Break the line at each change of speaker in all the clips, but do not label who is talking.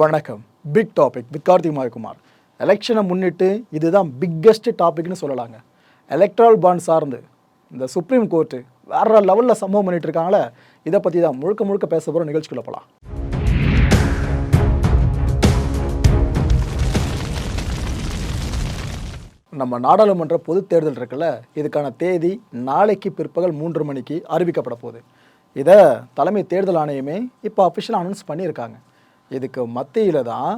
வணக்கம். Big topic with Karthik Mayakumar எலெக்ஷனை முன்னிட்டு இதுதான் பிக்கஸ்ட் டாபிக்னு சொல்லலாங்க. எலக்ட்ரல் பாண்ட் சார்ந்து இந்த சுப்ரீம் கோர்ட்டு வேற லெவலில் சம்பவம் பண்ணிட்டு இருக்காங்களே இதை பற்றி தான் முழுக்க முழுக்க பேச போகிற நிகழ்ச்சிக்குள்ள போகலாம் நம்ம நாடாளுமன்ற பொதுத் தேர்தல் இருக்குல்ல இதுக்கான தேதி நாளைக்கு பிற்பகல் மூன்று மணிக்கு அறிவிக்கப்பட போகுது. இதை தலைமை தேர்தல் ஆணையமே இப்போ அஃபிஷியலாக அனௌன்ஸ் பண்ணியிருக்காங்க. இதுக்கு மத்தியில் தான்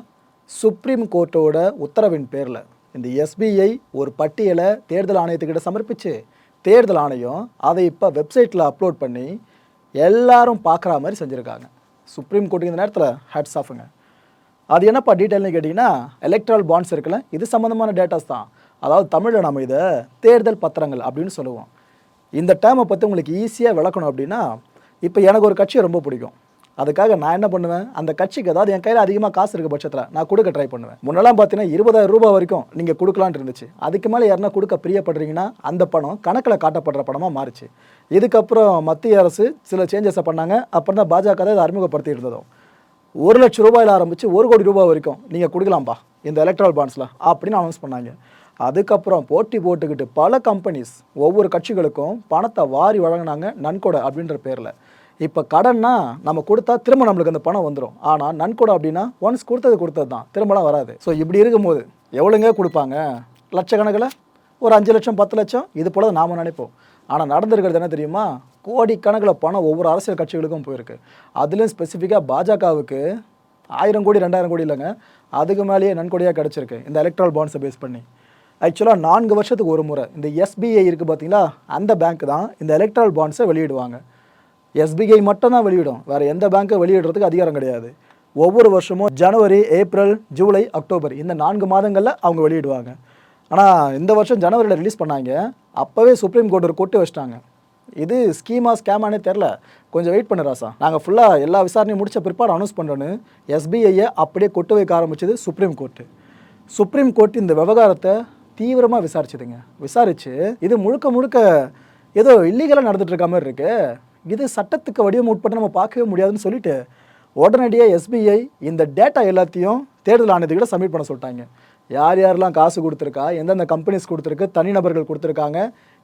சுப்ரீம் கோர்ட்டோட உத்தரவின் பேரில் இந்த எஸ்பிஐ ஒரு பட்டியலை தேர்தல் ஆணையத்துக்கிட்ட சமர்ப்பிச்சு தேர்தல் ஆணையம் அதை இப்போ வெப்சைட்டில் அப்லோட் பண்ணி எல்லாரும் பார்க்குற மாதிரி செஞ்சுருக்காங்க. சுப்ரீம் கோர்ட்டுக்கு இந்த நேரத்தில் ஹேட்ஸ் ஆஃபுங்க அது என்னப்பா டீட்டெயில்னு கேட்டிங்கன்னா எலக்ட்ரல் பாண்ட்ஸ் இருக்குல்ல இது சம்மந்தமான டேட்டாஸ் தான். அதாவது தமிழில் நம்ம இதை தேர்தல் பத்திரங்கள் அப்படின்னு சொல்லுவோம். இந்த டேமை பற்றி உங்களுக்கு ஈஸியாக விளக்கணும் அப்படின்னா இப்போ எனக்கு ஒரு கட்சியை ரொம்ப பிடிக்கும். அதுக்காக நான் என்ன பண்ணுவேன்? அந்த கட்சிக்கு அதாவது என் கையில் அதிகமாக காசு இருக்க பட்சத்தில் நான் கொடுக்க ட்ரை பண்ணுவேன். முன்னெல்லாம் பார்த்தீங்கன்னா இருபதாயிரம் ரூபாய் வரைக்கும் நீங்கள் கொடுக்கலான்ட்டு இருந்துச்சு. அதுக்கு மேலே யாருன்னா கொடுக்க பிரியப்படுறீங்கன்னா அந்த பணம் கணக்கில் காட்டப்படுற பணமாக மாறுச்சு. இதுக்கப்புறம் மத்திய அரசு சில சேஞ்சஸை பண்ணாங்க. அப்புறம் தான் பாஜக தான் இதை அறிமுகப்படுத்தி இருந்ததும் ஒரு லட்சம் ரூபாயில் ஆரம்பித்து ஒரு கோடி ரூபாய் வரைக்கும் நீங்கள் கொடுக்கலாம்ப்பா இந்த எலக்ட்ரல் பாண்ட்ஸில் அப்படின்னு அனௌன்ஸ் பண்ணாங்க. அதுக்கப்புறம் போட்டி போட்டுக்கிட்டு பல கம்பெனிஸ் ஒவ்வொரு கட்சிகளுக்கும் பணத்தை வாரி வழங்கினாங்க நன்கொடை அப்படின்ற பேரில். இப்போ கடன்னா நம்ம கொடுத்தா திரும்ப நம்மளுக்கு அந்த பணம் வந்துடும் ஆனால் நன்கொடை அப்படின்னா ஒன்ஸ் கொடுத்தது கொடுத்தது தான் திரும்பலாம் வராது. ஸோ இப்படி இருக்கும்போது எவ்வளோங்க கொடுப்பாங்க? லட்சக்கணக்கில்? ஒரு அஞ்சு லட்சம் பத்து லட்சம்? இது போல தான் நாம நினைப்போம். ஆனால் நடந்திருக்கிறது என்ன தெரியுமா? கோடிக்கணக்கில் பணம் ஒவ்வொரு அரசியல் கட்சிகளுக்கும் போயிருக்கு. அதுலேயும் ஸ்பெசிஃபிக்காக பாஜகவுக்கு ஆயிரம் கோடி ரெண்டாயிரம் கோடி இல்லைங்க. அதுக்கு மேலேயே நன்கொடையாக கிடச்சிருக்கு. இந்த எலக்ட்ரல் பாண்ட்ஸை பேஸ் பண்ணி. ஆக்சுவலாக நான்கு வருஷத்துக்கு ஒரு முறை இந்த எஸ்பிஐ இருக்குது பார்த்தீங்களா அந்த பேங்க் தான் இந்த எலக்ட்ரல் பாண்ட்ஸை வெளியிடுவாங்க. எஸ்பிஐ மட்டும் தான் வெளியிடும். வேறு எந்த பேங்க்கை வெளியிடுறதுக்கு அதிகாரம் கிடையாது. ஒவ்வொரு வருஷமும் ஜனவரி ஏப்ரல் ஜூலை அக்டோபர் இந்த நான்கு மாதங்களில் அவங்க வெளியிடுவாங்க. ஆனால் இந்த வருஷம் ஜனவரியில் ரிலீஸ் பண்ணாங்க. அப்போவே சுப்ரீம் கோர்ட் ஒரு கொட்டு வச்சிட்டாங்க. இது ஸ்கீமா ஸ்கேமானே தெரில கொஞ்சம் வெயிட் பண்ணு ராசா. நாங்கள் ஃபுல்லாக எல்லா விசாரணையும் முடிச்ச பிற்பாடு அனௌன்ஸ் பண்ணுறோன்னு எஸ்பிஐயை அப்படியே கொட்டு வைக்க ஆரம்பிச்சது சுப்ரீம் கோர்ட்டு சுப்ரீம் கோர்ட் இந்த விவகாரத்தை தீவிரமாக விசாரிச்சுதுங்க. விசாரித்து இது முழுக்க முழுக்க ஏதோ இல்லீகலாக நடந்துகிட்ருக்க மாதிரி இருக்குது இது சட்டத்துக்கு வடிவம் உட்பட்டு நம்ம பார்க்கவே முடியாதுன்னு சொல்லிட்டு உடனடியாக எஸ்பிஐ இந்த டேட்டா எல்லாத்தையும் தேர்தல் ஆணையத்துக்கிட்ட சப்மிட் பண்ண சொல்லிட்டாங்க. யார் யாரெல்லாம் காசு கொடுத்துருக்கா எந்தெந்த கம்பெனிஸ் கொடுத்துருக்கு தனிநபர்கள் கொடுத்துருக்காங்க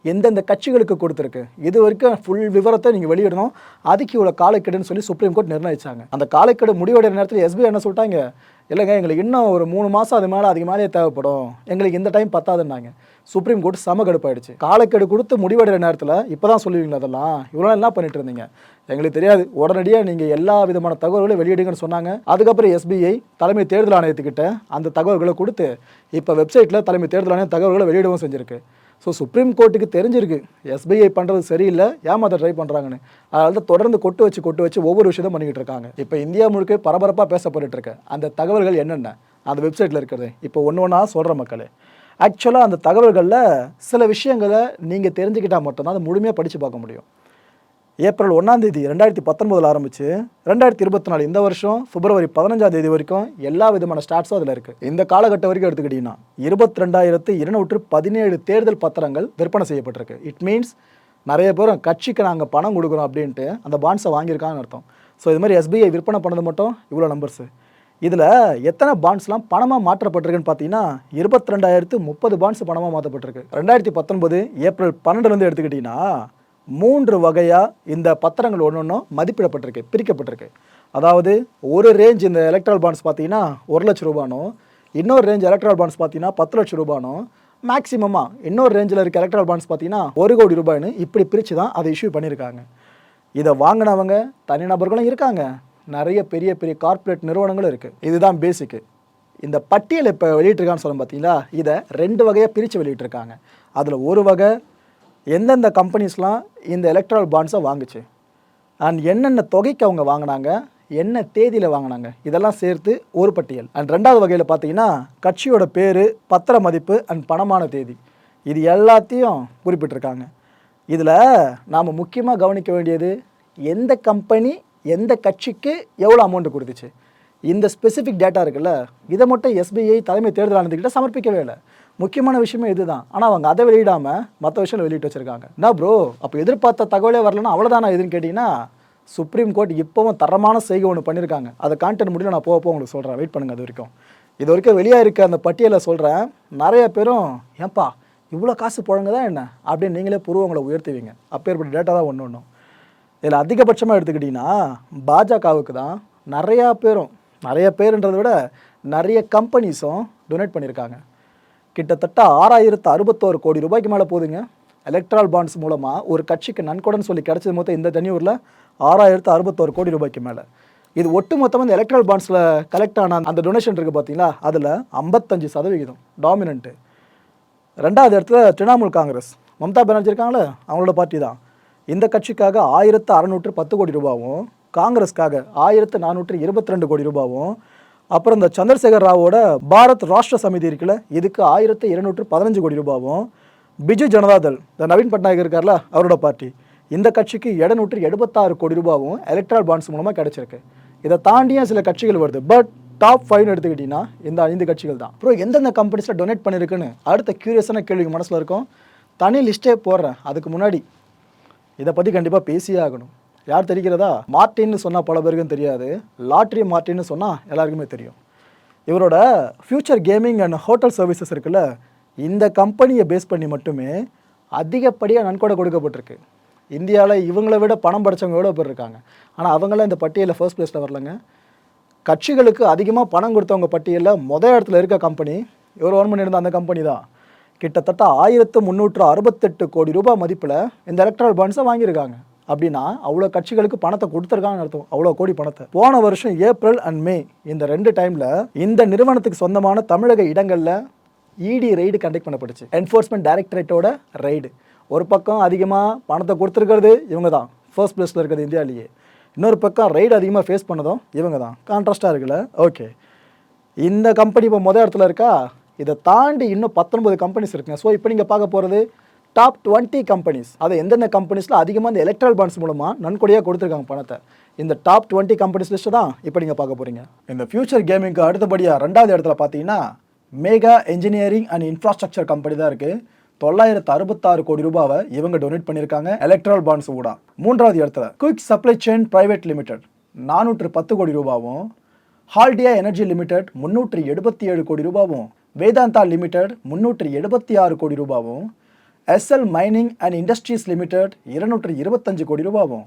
எந்தெந்த கட்சிகளுக்கு கொடுத்துருக்கு இது வரைக்கும் ஃபுல் விவரத்தை நீங்கள் வெளியிடணும். அதுக்கு இவ்வளோ காலக்கெடுன்னு சொல்லி சுப்ரீம் கோர்ட் நிர்ணயிச்சாங்க. அந்த காலக்கெடு முடிவடைய நேரத்தில் எஸ்பிஐ என்ன சொல்லிட்டாங்க? இல்லைங்க எங்களுக்கு இன்னும் ஒரு மூணு மாதம் அது மேலே அதுக்கு தேவைப்படும். எங்களுக்கு இந்த டைம் பத்தாதுன்னாங்க. சுப்ரீம் கோர்ட் செம கடுப்பாயிடுச்சு. காலக்கெடு கொடுத்து முடிவடைகிற நேரத்தில் இப்போ தான் சொல்லுவீங்களா அதெல்லாம்? இவ்வளோ என்ன பண்ணிட்டு இருந்தீங்க? எங்களுக்கு தெரியாது. உடனடியாக நீங்கள் எல்லா விதமான தகவல்களையும் வெளியிடுங்கன்னு சொன்னாங்க. அதுக்கப்புறம் எஸ்பிஐ தலைமை தேர்தல் ஆணையத்துக்கிட்ட அந்த தகவல்களை கொடுத்து இப்போ வெப்சைட்டில் தலைமை தேர்தல் ஆணையம் தகவல்களை வெளியிடவும் செஞ்சுருக்கு. ஸோ சுப்ரீம் கோர்ட்டுக்கு தெரிஞ்சிருக்கு. எஸ்பிஐ பண்ணுறது சரியில்லை ஏமாத்த ட்ரை பண்ணுறாங்கன்னு அதனால தான் தொடர்ந்து கொட்டு வச்சு கொட்டு வச்சு ஒவ்வொரு விஷயத்தையும் பண்ணிக்கிட்டு இருக்காங்க. இப்போ இந்தியா முழுக்க பரபரப்பாக பேசப்பட்டு இருக்க. அந்த தகவல்கள் என்னென்ன? அந்த வெப்சைட்டில் இருக்கிறது. இப்போ ஒன்று ஒன்றா சொல்கிற மக்களே. ஆக்சுவலாக அந்த தகவல்களில் சில விஷயங்களை நீங்கள் தெரிஞ்சுக்கிட்டால் மட்டும்தான் அதை முழுமையாக படித்து பார்க்க முடியும். ஏப்ரல் ஒன்றாம் தேதி ரெண்டாயிரத்தி பத்தொன்பதில் ஆரம்பிச்சு ரெண்டாயிரத்தி இருபத்தி நாலு இந்த வருஷம் பிப்ரவரி பதினஞ்சாம் தேதி வரைக்கும் எல்லா விதமான ஸ்டாட்ஸும் அதில் இருக்குது இந்த காலகட்டம் வரைக்கும் எடுத்துக்கிட்டிங்கன்னா இருபத்தி ரெண்டாயிரத்து இருநூற்று பதினேழு தேர்தல் பத்திரங்கள் விற்பனை செய்யப்பட்டிருக்கு. இட் மீன்ஸ் நிறைய பேர் கட்சிக்கு நாங்கள் பணம் கொடுக்குறோம் அப்படின்ட்டு அந்த பாண்ட்ஸை வாங்கியிருக்காங்கன்னு அர்த்தம். ஸோ இது மாதிரி எஸ்பிஐ விற்பனை பண்ணது மட்டும் இவ்வளோ நம்பர்ஸு இதில் எத்தனை பாண்ட்ஸ்லாம் பணமாக மாற்றப்பட்டிருக்குன்னு பார்த்தீங்கன்னா இருபத்தி ரெண்டாயிரத்து முப்பது பாண்ட்ஸ் பணமாக மாற்றப்பட்டிருக்கு. ரெண்டாயிரத்தி பத்தொன்பது ஏப்ரல் பன்னெண்டுலேருந்து எடுத்துக்கிட்டிங்கன்னா மூன்று வகையாக இந்த பத்திரங்கள் ஒன்று ஒன்றும் மதிப்பிடப்பட்டிருக்கு பிரிக்கப்பட்டிருக்கு. அதாவது ஒரு ரேஞ்ச் இந்த எலக்ட்ரல் பாண்ட்ஸ் பார்த்தீங்கன்னா ஒரு லட்ச ரூபானும் இன்னொரு ரேஞ்ச் எலக்ட்ரல் பாண்ட்ஸ் பார்த்தீங்கன்னா பத்து லட்சம் ரூபானோ மேக்ஸிமமாக இன்னொரு ரேஞ்சில் இருக்க எலக்ட்ரல் பாண்ட்ஸ் பார்த்தீங்கன்னா ஒரு கோடி ரூபாய்னு இப்படி பிரித்து தான் அதை இஷ்யூ பண்ணியிருக்காங்க. இதை வாங்கினவங்க தனிநபர்களும் இருக்காங்க. நிறைய பெரிய பெரிய கார்ப்பரேட் நிறுவனங்களும் இருக்குது இதுதான் பேசிக்கு இந்த பட்டியல் இப்போ வெளியிட்டிருக்கான்னு சொல்ல பார்த்தீங்களா இதை ரெண்டு வகையாக பிரித்து வெளியிட்டிருக்காங்க. அதில் ஒரு வகை எந்தெந்த கம்பெனிஸ்லாம் இந்த எலக்ட்ரல் பாண்ட்ஸை வாங்குச்சு? அண்ட் என்னென்ன தொகைக்கு அவங்க வாங்கினாங்க? என்ன தேதியில் வாங்கினாங்க? இதெல்லாம் சேர்த்து ஒரு பட்டியல். அண்ட் ரெண்டாவது வகையில் பார்த்தீங்கன்னா கட்சியோட பேர் பத்திர மதிப்பு அண்ட் பணமான தேதி. இது எல்லாத்தையும் குறிப்பிட்டிருக்காங்க. இதில் நாம் முக்கியமாக கவனிக்க வேண்டியது எந்த கம்பெனி எந்த கட்சிக்கு எவ்வளோ அமௌண்ட் கொடுத்துச்சு? இந்த ஸ்பெசிஃபிக் டேட்டா இருக்குல்ல இதை மட்டும் எஸ்பிஐ தலைமை தேர்தல் ஆணையத்துக்கிட்ட சமர்ப்பிக்கவே இல்லை. முக்கியமான விஷயமே இதுதான். ஆனால் அவங்க அதை வெளியிடாமல் மற்ற விஷயம் வெளியிட்டு வச்சுருக்காங்க. என்ன ப்ரோ அப்போ எதிர்பார்த்த தகவலே வரலன்னா அவ்வளோதானா எதுன்னு கேட்டிங்கன்னா சுப்ரீம் கோர்ட் இப்போவும் தரமான செய்கை ஒன்று பண்ணியிருக்காங்க. அதை கான்டென்ட் முடியல நான் போக போக உங்களுக்கு சொல்கிறேன் வெயிட் பண்ணுங்கள் அது வரைக்கும். இது வரைக்கும் வெளியாக இருக்க அந்த பட்டியலை சொல்கிறேன் நிறைய பேரும் ஏன்பா இவ்வளோ காசு புழங்குதா என்ன? அப்படின்னு நீங்களே புருவங்களை உயர்த்துவீங்க. அப்பேற்பட்ட டேட்டா தான் ஒன்று ஒன்றும் இதில் அதிகபட்சமாக எடுத்துக்கிட்டிங்கன்னா பாஜகவுக்கு தான் நிறையா பேரும் நிறைய பேருன்றதை விட நிறைய கம்பெனிஸும் டொனேட் பண்ணியிருக்காங்க. கிட்டத்தட்ட ஆறாயிரத்து அறுபத்தோரு கோடி ரூபாய்க்கு மேலே போகுதுங்க எலக்ட்ரால் பாண்ட்ஸ் மூலமாக ஒரு கட்சிக்கு நன்கொடன்னு சொல்லி கிடைச்சது மொத்தம் இந்த தனியூரில் ஆறாயிரத்து அறுபத்தோரு கோடி ரூபாய்க்கு மேலே. இது ஒட்டு மொத்தமாக இந்த எலக்ட்ரல் பாண்ட்ஸில் கலெக்ட் ஆன அந்த டொனேஷன் இருக்குது பார்த்தீங்களா அதில் ஐம்பத்தஞ்சு சதவிகிதம் டாமினண்ட்டு ரெண்டாவது இடத்துல திரிணாமுல் காங்கிரஸ். மம்தா பானர்ஜி இருக்காங்களே அவங்களோட பார்ட்டி தான். இந்த கட்சிக்காக ஆயிரத்து அறநூற்று பத்து கோடி ரூபாவும் காங்கிரஸ்க்காக ஆயிரத்து நானூற்று இருபத்தி ரெண்டு கோடி ரூபாவும் அப்புறம் இந்த சந்திரசேகர் ராவோட பாரத் ராஷ்டிர சமிதி இருக்குல்ல இதுக்கு ஆயிரத்தி இருநூற்று பதினஞ்சு கோடி ரூபாவும் பிஜு ஜனதாதள் இந்த நவீன் பட்நாயக் இருக்கார்ல அவரோட பார்ட்டி இந்த கட்சிக்கு எழுநூற்று எழுபத்தாறு கோடி ரூபாவும் எலக்ட்ரல் பாண்ட்ஸ் மூலமாக கிடைச்சிருக்கு. இதை தாண்டியும் சில கட்சிகள் வருது. பட் டாப் ஃபைவ்னு எடுத்துக்கிட்டிங்கன்னா இந்த ஐந்து கட்சிகள் தான். அப்புறம் எந்தெந்த கம்பெனிஸில் டொனேட் பண்ணியிருக்குன்னு அடுத்த க்யூரியஸான கேள்வி மனசில் இருக்கும். தனி லிஸ்ட்டே போடுறேன் அதுக்கு முன்னாடி. இதை பற்றி கண்டிப்பாக பேசியே ஆகணும். யார் தெரிகிறதா? மார்ட்டின்னு சொன்னால் பல பேருக்கும் தெரியாது. லாட்ரி மார்ட்டின்னு சொன்னால் எல்லாருக்குமே தெரியும். இவரோட future gaming and hotel services இருக்குல்ல இந்த கம்பெனியை பேஸ் பண்ணி மட்டுமே அதிகப்படியாக நன்கொடை கொடுக்கப்பட்டிருக்கு. இந்தியாவில் இவங்களை விட பணம் படித்தவங்க எவ்வளோ பேர் இருக்காங்க? ஆனால் அவங்களாம் இந்த பட்டியலில் ஃபர்ஸ்ட் பிளேஸில் வரலங்க. கட்சிகளுக்கு அதிகமாக பணம் கொடுத்தவங்க பட்டியலில் மொதல் இடத்துல இருக்க கம்பெனி இவர் ஓன் பண்ணியிருந்த அந்த கம்பெனி தான். கிட்டத்தட்ட ஆயிரத்து முந்நூற்று அறுபத்தெட்டு கோடி ரூபாய் மதிப்பில் இந்த எலக்ட்ரல் பாண்ட்ஸை வாங்கியிருக்காங்க. அப்படின்னா அவ்வளோ கட்சிகளுக்கு பணத்தை கொடுத்துருக்காங்கன்னு அர்த்தம். அவ்வளோ கோடி பணத்தை. போன வருஷம் ஏப்ரல் அண்ட் மே இந்த ரெண்டு டைமில் இந்த நிறுவனத்துக்கு சொந்தமான தமிழக இடங்களில் இடி ரெய்டு கண்டக்ட் பண்ணப்பட்டுச்சு. என்ஃபோர்ஸ்மெண்ட் டைரக்டரேட்டோட ரெய்டு ஒரு பக்கம் அதிகமாக பணத்தை கொடுத்துருக்கிறது இவங்க தான். ஃபர்ஸ்ட் பிளேஸில் இருக்கிறது இந்தியாவிலேயே. இன்னொரு பக்கம் ரைடு அதிகமாக ஃபேஸ் பண்ணதும் இவங்க தான். கான்ட்ராஸ்டாக இருக்குல்ல? ஓகே இந்த கம்பெனி இப்போ மொதல் இடத்துல இருக்கா? இதை தாண்டி இன்னும் பத்தொன்பது கம்பெனிஸ் இருக்குங்க. ஸோ இப்போ நீங்கள் பார்க்க போகிறது டாப் டுவெண்ட்டி கம்பெனிஸ் அது எந்தெந்த கம்பெனிஸில் அதிகமாக இந்த எலக்ட்ரல் பாண்ட்ஸ் மூலமாக நன்கொடையாக கொடுத்துருக்காங்க பணத்தை. இந்த டாப் டுவெண்ட்டி கம்பெனிஸ் லிஸ்ட்டு தான் இப்போ நீங்கள் பார்க்க போகிறீங்க இந்த ஃபியூச்சர் கேமிங்க்கு அடுத்தபடியாக ரெண்டாவது இடத்துல பார்த்தீங்கன்னா Megha engineering and infrastructure company தான் இருக்குது தொள்ளாயிரத்து அறுபத்தாறு கோடி ரூபாவை இவங்க டொனேட் பண்ணியிருக்காங்க எலக்ட்ரல் பாண்ட்ஸ் கூட மூன்றாவது இடத்துல quick supply chain private limited நானூற்று பத்து கோடி ரூபாவும் ஹால்டியா எனர்ஜி லிமிடெட் முந்நூற்றி எழுபத்தி ஏழு கோடி ரூபாவும் வேதாந்தா லிமிடெட் முந்நூற்றி எழுபத்தி ஆறு கோடி ரூபாவும் SL mining and industries limited இருநூற்றி இருபத்தஞ்சு கோடி ரூபாவும்.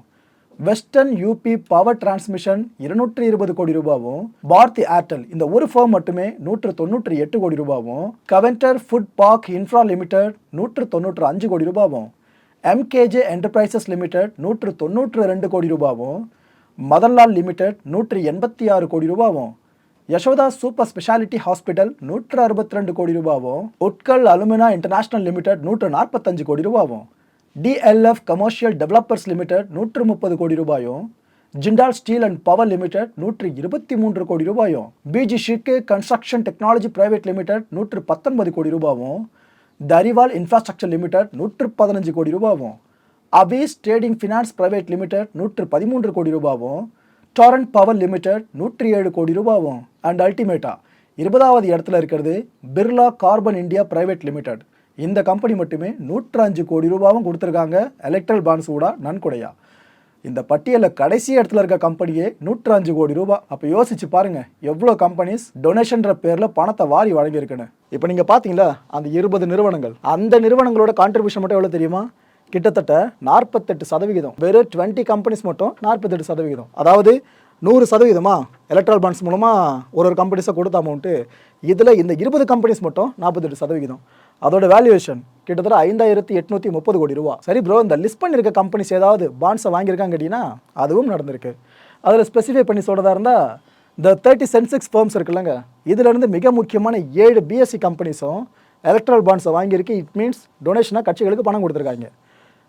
வெஸ்டர்ன் யூபி பவர் டிரான்ஸ்மிஷன் இருநூற்றி இருபது கோடி ரூபாவும். பாரதி ஏர்டெல் இந்த ஒரு ஃபார்ம் மட்டுமே நூற்று தொண்ணூற்றி எட்டு கோடி ரூபாவும். Keventer food park infra limited நூற்று தொண்ணூற்று அஞ்சு கோடி ரூபாவும். எம்கேஜே என்டர்பிரைசஸ் லிமிடெட் நூற்று தொண்ணூற்று ரெண்டு கோடி ரூபாவும். மதன்லால் லிமிடெட் நூற்றி எண்பத்தி ஆறு கோடி ரூபாவும். யசோதா சூப்பர் ஸ்பெஷாலிட்டி ஹாஸ்பிட்டல் நூற்று அறுபத்தி ரெண்டு கோடி ரூபாவும் உட்கல் அலுமினா இன்டர்நேஷனல் லிமிடெட் நூற்று நாற்பத்தஞ்சு கோடி ரூபாவும் டிஎல்எஃப் கமர்ஷியல் டெவலப்பர்ஸ் லிமிடெட் நூற்று முப்பது கோடி ரூபாயும் Jindal steel and power limited நூற்று இருபத்தி மூன்று கோடி ரூபாயும் PG ஷிக்கு construction technology private limited நூற்று பத்தொன்பது கோடி ரூபாவும் தரிவால் இன்ஃப்ராஸ்ட்ரக்சர் லிமிடெட் நூற்று பதினஞ்சு கோடி ரூபாவும் Avees trading finance private limited நூற்று பதிமூன்று கோடி ரூபாவும் டாரண்ட் பவர் லிமிடெட் நூற்றி ஏழு கோடி ரூபாவும் அண்ட் அல்டிமேட்டா இருபதாவது இடத்துல இருக்கிறது Birla carbon India private limited இந்த கம்பெனி மட்டுமே நூற்று அஞ்சு கோடி ரூபாவும் கொடுத்துருக்காங்க எலக்ட்ரல் பாண்ட்ஸ் கூட நன்கொடையா. இந்த பட்டியலில் கடைசி இடத்துல இருக்க கம்பெனியே நூற்றஞ்சு கோடி ரூபாய் அப்போ யோசிச்சு பாருங்கள் எவ்வளோ கம்பெனிஸ் டொனேஷன்ற பேரில் பணத்தை வாரி வழங்கியிருக்குன்னு. இப்போ நீங்கள் பார்த்தீங்களா அந்த இருபது நிறுவனங்கள். அந்த நிறுவனங்களோட கான்ட்ரிபியூஷன் மட்டும் எவ்வளோ தெரியுமா? கிட்டத்தட்ட நாற்பத்தெட்டு சதவிகிதம். வெறும் டுவெண்ட்டி கம்பெனிஸ் மட்டும் நாற்பத்தெட்டு சதவிகிதம். அதாவது நூறு சதவீதமா எலக்ட்ரல் பாண்ட்ஸ் மூலமாக ஒரு ஒரு கம்பெனிஸை கொடுத்த அமௌண்ட்டு இதில் இந்த இருபது கம்பெனிஸ் மட்டும் நாற்பத்தெட்டு சதவிகிதம். அதோட வேல்யூவேஷன் கிட்டத்தட்ட ஐந்தாயிரத்தி எட்நூற்றி முப்பது கோடி ரூபா. சரி ப்ரோ இந்த லிஸ்ட் பண்ணியிருக்க கம்பெனிஸ் ஏதாவது பாண்ட்ஸை வாங்கியிருக்காங்க கேட்டிங்கன்னா அதுவும் நடந்திருக்கு. அதில் ஸ்பெசிஃபை பண்ணி சொல்கிறதா இருந்தால் இந்த தேர்ட்டி சென்செக்ஸ் ஃபார்ம்ஸ் இருக்குல்லங்க. இதிலேருந்து மிக முக்கியமான ஏழு பிஎஸ்சி கம்பெனிஸும் எலக்ட்ரல் பாண்ட்ஸை வாங்கியிருக்கு. இட் மீன்ஸ் டொனேஷனாக கட்சிகளுக்கு பணம் கொடுத்துருக்காங்க.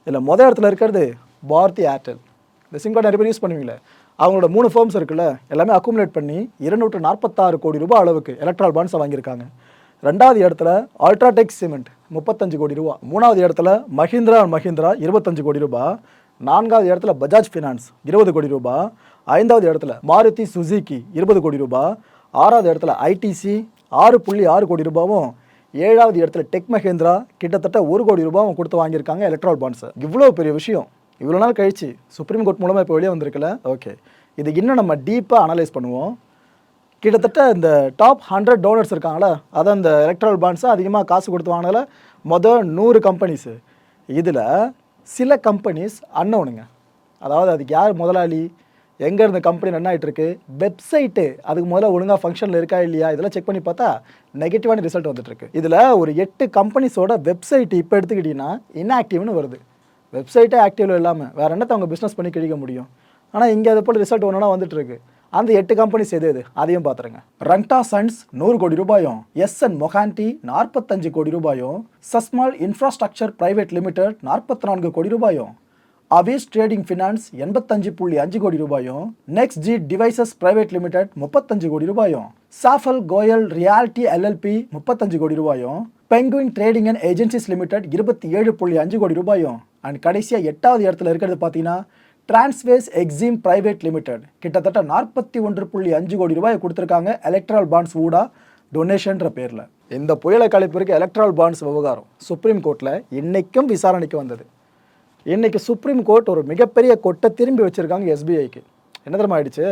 இதில் மொதல் இடத்துல இருக்கிறது பாரதி ஏர்டெல் இந்த சிம் கார்டு நிறைய பேர் யூஸ் பண்ணுவீங்களே? அவங்களோட மூணு ஃபார்ம்ஸ் இருக்குல்ல எல்லாமே அக்குமுலேட் பண்ணி இருநூற்று நாற்பத்தாறு கோடி ரூபாய் அளவுக்கு எலக்ட்ரால் பாண்ட்ஸை வாங்கியிருக்காங்க. ரெண்டாவது இடத்துல அல்ட்ராடெக் சிமெண்ட் முப்பத்தஞ்சு கோடி ரூபா. மூணாவது இடத்துல மஹிந்திரா அண்ட் மஹிந்திரா இருபத்தஞ்சு கோடி ரூபா. நான்காவது இடத்துல பஜாஜ் ஃபினான்ஸ் இருபது கோடி ரூபா. ஐந்தாவது இடத்துல மாருதி சுசுகி இருபது கோடி ரூபா. ஆறாவது இடத்துல ஐடிசி ஆறு புள்ளி ஆறு கோடி ரூபாவும் ஏழாவது இடத்துல டெக் மஹேந்திரா கிட்டத்தட்ட ஒரு கோடி ரூபாய் அவங்க கொடுத்து வாங்கியிருக்காங்க எலக்ட்ரால் பாண்ட்ஸ் இவ்வளோ பெரிய விஷயம். இவ்வளோ நாள் கழிச்சு சுப்ரீம் கோர்ட் மூலமாக இப்போ வெளியே வந்திருக்குல்ல? ஓகே இது இன்னும் நம்ம டீப்பாக அனலைஸ் பண்ணுவோம். கிட்டத்தட்ட இந்த டாப் ஹண்ட்ரட் டோனர்ஸ் இருக்காங்களா அதான் இந்த எலக்ட்ரல் பாண்ட்ஸை அதிகமாக காசு கொடுத்து வாங்கினால மொதல் நூறு கம்பெனிஸு இதில் சில கம்பெனிஸ் அன்னவுனுங்க அதாவது அதுக்கு யார் முதலாளி? எங்கே இருந்த கம்பெனி ரன் ஆகிட்டு இருக்கு வெப்சைட்டு அதுக்கு முதல்ல ஒழுங்காக ஃபங்க்ஷனில் இருக்கா இல்லையா? இதெல்லாம் செக் பண்ணி பார்த்தா நெகட்டிவான ரிசல்ட் வந்துட்டு இருக்கு இதில் ஒரு எட்டு கம்பெனிஸோட வெப்சைட் இப்போ எடுத்துக்கிட்டிங்கன்னா இன்ஆக்டிவ்னு வருது. வெப்சைட்டே ஆக்டிவில் இல்லாமல் வேறு என்னத்தை அவங்க பிஸ்னஸ் பண்ணி கிழிக்க முடியும்? ஆனால் இங்கே அது போல் ரிசல்ட் ஒன்றுனா வந்துட்டு இருக்கு அந்த எட்டு கம்பெனிஸ் எது எது? அதையும் பார்த்துருங்க. ரங்டா சன்ஸ் நூறு கோடி ரூபாயும் எஸ்என் மொஹாண்டி நாற்பத்தஞ்சு கோடி ரூபாயும் சஸ்மால் இன்ஃப்ராஸ்ட்ரக்சர் பிரைவேட் லிமிடெட் நாற்பத்தி நான்கு கோடி ரூபாயும் அவேஸ் ட்ரேடிங் ஃபினான்ஸ் எண்பத்தஞ்சு புள்ளி அஞ்சு கோடி ரூபாயும் next G devices private limited முப்பத்தஞ்சு கோடி ரூபாயும் சாஃபல் கோயல் ரியாலிட்டி எல்எல்பி முப்பத்தஞ்சு கோடி ரூபாயும் penguin trading and agencies limited இருபத்தி ஏழு புள்ளி அஞ்சு கோடி ரூபாயும் அண்ட் கடைசியாக எட்டாவது இடத்துல இருக்கிறது பார்த்தீங்கன்னா டிரான்ஸ்வேஸ் எக்ஸிம் பிரைவேட் லிமிடெட் கிட்டத்தட்ட நாற்பத்தி ஒன்று புள்ளி அஞ்சு கோடி ரூபாய் கொடுத்துருக்காங்க எலக்ட்ரல் பாண்ட்ஸ் ஊடா டொனேஷன்ற பேரில். இந்த புயலை கழிப்பிற்கு எலக்ட்ரல் பாண்ட்ஸ் விவகாரம் சுப்ரீம் கோர்ட்டில் இன்னைக்கும் விசாரணைக்கு வந்தது. இன்றைக்கி சுப்ரீம் கோர்ட் ஒரு மிகப்பெரிய கொட்டை திரும்பி வச்சுருக்காங்க எஸ்பிஐக்கு என்ன தெரியுமா ஆயிடுச்சு?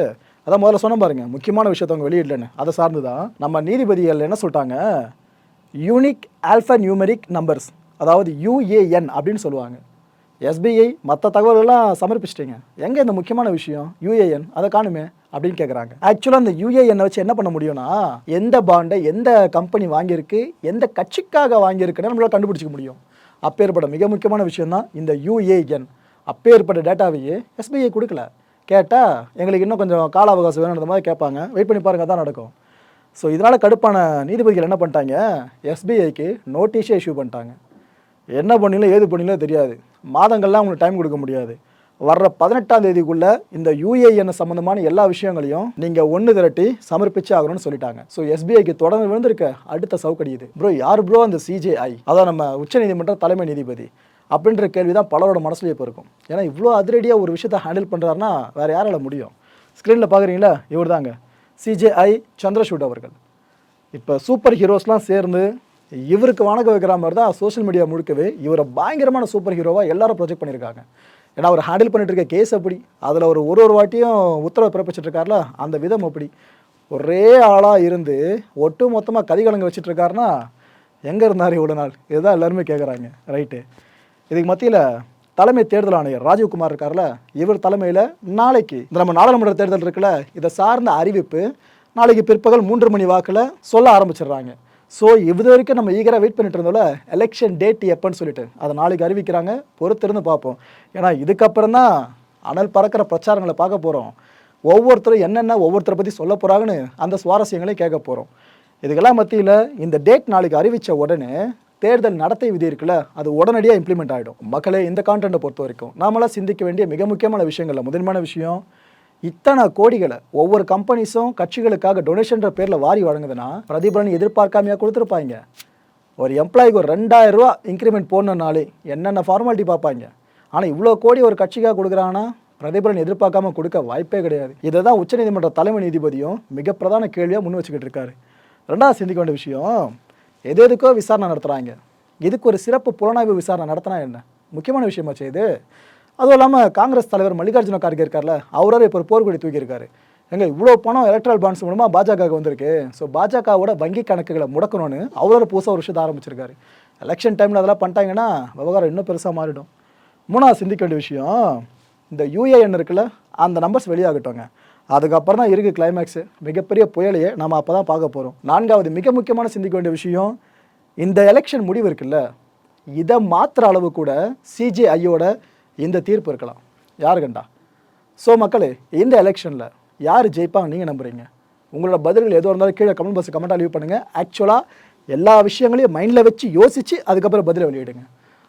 அதான் முதல்ல சொன்ன பாருங்க முக்கியமான விஷயத்தை அவங்க வெளியிடலன்னு. அதை சார்ந்து தான் நம்ம நீதிபதிகள் என்ன சொல்லிட்டாங்க? யூனிக் ஆல்ஃபா நியூமெரிக் நம்பர்ஸ் அதாவது யூஏஎன் அப்படின்னு சொல்லுவாங்க. எஸ்பிஐ மற்ற தகவல்கள்லாம் சமர்ப்பிச்சிட்டிங்க. எங்கே இந்த முக்கியமான விஷயம்? யூஏஎன் அதை காணுமே அப்படின்னு கேட்குறாங்க ஆக்சுவலாக அந்த யூஏஎன்னை வச்சு என்ன பண்ண முடியும்னா எந்த பாண்டை எந்த கம்பெனி வாங்கியிருக்கு எந்த கட்சிக்காக வாங்கியிருக்குன்னு நம்மளால் கண்டுபிடிச்சிக்க முடியும். அப்பேற்பட்ட மிக முக்கியமான விஷயம் தான் இந்த யூஏஎன் அப்பேற்பட்ட டேட்டாவையே எஸ்பிஐ கொடுக்கல. கேட்டால் எங்களுக்கு இன்னும் கொஞ்சம் கால அவகாசம் வேணுன்ற மாதிரி கேட்பாங்க. வெயிட் பண்ணி பாருங்க தான் நடக்கும். ஸோ இதனால் கடுப்பான நீதிபதிகள் என்ன பண்ணிட்டாங்க? எஸ்பிஐக்கு நோட்டீஸே இஷ்யூ பண்ணிட்டாங்க. என்ன பண்ணீங்களோ ஏது பண்ணீங்களோ தெரியாது. மாதங்கள்லாம் அவங்களுக்கு டைம் கொடுக்க முடியாது. வர்ற பதினெட்டாம் தேதிக்குள்ளே இந்த யூஏஎன் சம்மந்தமான எல்லா விஷயங்களையும் நீங்கள் ஒன்று திரட்டி சமர்ப்பிச்சு ஆகணும்னு சொல்லிட்டாங்க. ஸோ எஸ்பிஐக்கு தொடர்ந்து விழுந்திருக்க அடுத்த சவுக்கடி இது. ப்ரோ யார் ப்ரோ அந்த சிஜேஐ அதான் நம்ம உச்சநீதிமன்ற தலைமை நீதிபதி. அப்படின்ற கேள்வி தான் பலரோட மனசுலேயே இப்போ இருக்கும். ஏன்னா இவ்வளோ அதிரடியாக ஒரு விஷயத்தை ஹேண்டில் பண்ணுறாருன்னா வேறு யாரால முடியும்? ஸ்க்ரீனில் பார்க்குறீங்களா இவர் தாங்க சிஜேஐ சந்திரசூட் அவர்கள். இப்போ சூப்பர் ஹீரோஸ்லாம் சேர்ந்து இவருக்கு வணக்கம் வைக்கிற மாதிரி தான் சோஷியல் மீடியா முழுக்கவே இவரை பயங்கரமான சூப்பர் ஹீரோவாக எல்லாரும் ப்ரொஜெக்ட் பண்ணியிருக்காங்க. ஏன்னா அவர் ஹேண்டில் பண்ணிட்டு இருக்க கேஸ் அப்படி அதில் ஒரு ஒரு ஒரு வாட்டியும் உத்தரவு பிறப்பிச்சிட்ருக்காருல? அந்த விதம் அப்படி ஒரே ஆளாக இருந்து ஒட்டு மொத்தமாக கதிகலங்க வச்சுட்டு எங்கே இருந்தார் இவ்வளோ நாள்? இதுதான் எல்லாருமே கேட்குறாங்க ரைட்டு இதுக்கு மத்தியில் தலைமை தேர்தல் ஆணையர் ராஜீவ்குமார் இருக்கார்ல? இவர் தலைமையில் நாளைக்கு இந்த நம்ம நாடாளுமன்ற தேர்தல் இருக்குல்ல இதை சார்ந்த அறிவிப்பு நாளைக்கு பிற்பகல் மூன்று மணி வாக்கில் சொல்ல ஆரம்பிச்சிடுறாங்க. ஸோ இது வரைக்கும் நம்ம ஈகராக வெயிட் பண்ணிட்டு இருந்தோம்ல எலெக்ஷன் டேட் எப்போன்னு சொல்லிட்டு. அதை நாளைக்கு அறிவிக்கிறாங்க பொறுத்திருந்து பார்ப்போம். ஏன்னா இதுக்கப்புறம் தான் அனல் பறக்கிற பிரச்சாரங்களை பார்க்க போகிறோம் ஒவ்வொருத்தரும் என்னென்ன ஒவ்வொருத்தரை பற்றி சொல்ல போகிறாங்கன்னு அந்த சுவாரஸ்யங்களையும் கேட்க போகிறோம் இதுக்கெல்லாம் மத்தியில் இந்த டேட் நாளைக்கு அறிவித்த உடனே தேர்தல் நடத்தை விதி இருக்குல்ல அது உடனடியாக இம்ப்ளிமெண்ட் ஆகிடும் மக்களே இந்த கான்டென்ட்டை பொறுத்த வரைக்கும் நாமெல்லாம் சிந்திக்க வேண்டிய மிக முக்கியமான விஷயங்களில் முதன்மையான விஷயம் இத்தனை கோடிகளை ஒவ்வொரு கம்பெனிஸும் கட்சிகளுக்காக டொனேஷன்ற பேரில் வாரி வழங்குதுன்னா பிரதிபலன் எதிர்பார்க்காமையா கொடுத்துருப்பாங்க. ஒரு எம்ப்ளாய்க்கு ஒரு ரெண்டாயிரம் ரூபா இன்க்ரிமெண்ட் போடணுனாலே என்னென்ன ஃபார்மாலிட்டி பார்ப்பாங்க? ஆனால் இவ்வளோ கோடி ஒரு கட்சிக்காக கொடுக்குறாங்கன்னா பிரதிபலன் எதிர்பார்க்காம கொடுக்க வாய்ப்பே கிடையாது. இதை தான் உச்சநீதிமன்ற தலைமை நீதிபதியும் மிக பிரதான கேள்வியாக முன் வச்சுக்கிட்டு இருக்காரு. ரெண்டாவது சிந்திக்க வேண்டிய விஷயம் எது எதுக்கோ விசாரணை நடத்துகிறாங்க இதுக்கு ஒரு சிறப்பு புலனாய்வு விசாரணை நடத்தினா என்ன? முக்கியமான விஷயமாச்சு இது? அதுவும் இல்லாமல் காங்கிரஸ் தலைவர் மல்லிகார்ஜுன கார்கே இருக்கார்ல அவரால் இப்போ ஒரு போர்க்கொடி தூக்கியிருக்காரு. எங்க இவ்வளோ பணம் எலக்ட்ரல் பாண்ட்ஸ் மூலமாக பாஜகவுக்கு வந்திருக்கு. ஸோ பாஜகவோட வங்கி கணக்குகளை முடக்கணும்னு அவரோட புதுசாக ஒரு விஷயத்தை ஆரம்பிச்சிருக்காரு. எலெக்ஷன் டைமில் அதெல்லாம் பண்ணிட்டாங்கன்னா விவகாரம் இன்னும் பெருசாக மாறிடும். மூணாவது சிந்திக்க வேண்டிய விஷயம் இந்த யூஏஎன் இருக்குல்ல அந்த நம்பர்ஸ் வெளியாகட்டோங்க அதுக்கப்புறம் தான் இருக்குது கிளைமேக்ஸு மிகப்பெரிய புயலையே நம்ம அப்போ தான் பார்க்க போகிறோம் நான்காவது மிக முக்கியமான சிந்திக்க வேண்டிய விஷயம் இந்த எலெக்ஷன் முடிவு இருக்குல்ல. இதை மாற்றுற அளவு கூட சிஜிஐயோட இந்த தீர்ப்பு இருக்கலாம். யாரு கண்டா? ஸோ மக்களே இந்த எலெக்ஷனில் யார் ஜெயிப்பாங்க நீங்கள் நம்புறீங்க? உங்களோட பதில்கள் எதுவாக இருந்தாலும் கீழே கமெண்ட் பாக்ஸ் கமெண்ட்டாக லீவ் பண்ணுங்கள் ஆக்சுவலாக எல்லா விஷயங்களையும் மைண்டில் வச்சு யோசித்து அதுக்கப்புறம் பதிலை வெளியிடுங்க.